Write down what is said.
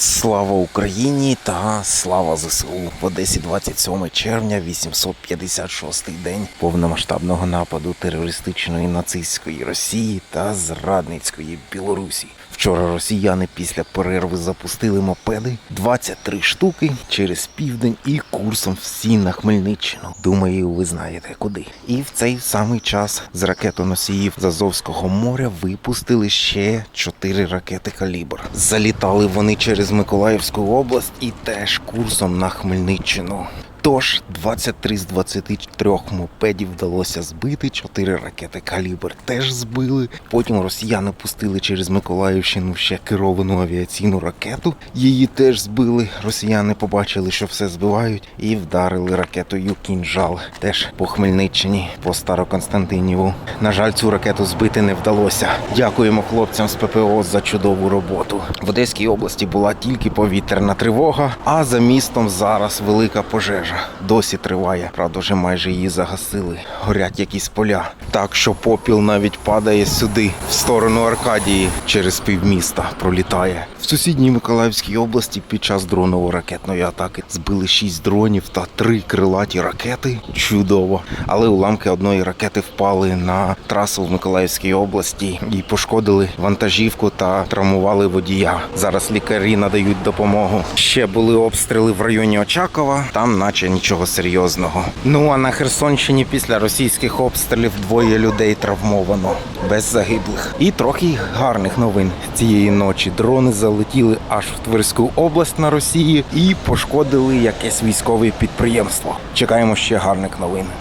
Слава Україні та слава ЗСУ в Одесі 27 червня, 856 день повномасштабного нападу терористичної нацистської Росії та зрадницької Білорусі. Вчора росіяни після перерви запустили мопеди 23 штуки через південь і курсом всі на Хмельниччину. Думаю, ви знаєте куди. І в цей самий час з ракетоносіїв з Азовського моря випустили ще 4 ракети калібр. Залітали вони через Миколаївську область і теж курсом на Хмельниччину. Тож 23 з 23 мопедів вдалося збити, 4 ракети калібр теж збили. Потім росіяни пустили через Миколаївщину ще керовану авіаційну ракету. Її теж збили. Росіяни побачили, що все збивають, і вдарили ракетою кінжал. Теж по Хмельниччині, по Староконстантиніву. На жаль, цю ракету збити не вдалося. Дякуємо хлопцям з ППО за чудову роботу. В Одеській області була тільки повітряна тривога, а за містом зараз велика пожежа. Досі триває. Правда, вже майже її загасили. Горять якісь поля. Так що попіл навіть падає сюди, в сторону Аркадії, через півміста пролітає. В сусідній Миколаївській області під час дроново-ракетної атаки збили шість дронів та три крилаті ракети. Чудово. Але уламки одної ракети впали на трасу в Миколаївській області і пошкодили вантажівку та травмували водія. Зараз лікарі надають допомогу. Ще були обстріли в районі Очакова, там наче нічого серйозного. Ну а на Херсонщині після російських обстрілів двоє людей травмовано, без загиблих. І трохи гарних новин цієї ночі. Дрони залетіли аж в Тверську область на Росії і пошкодили якесь військове підприємство. Чекаємо ще гарних новин.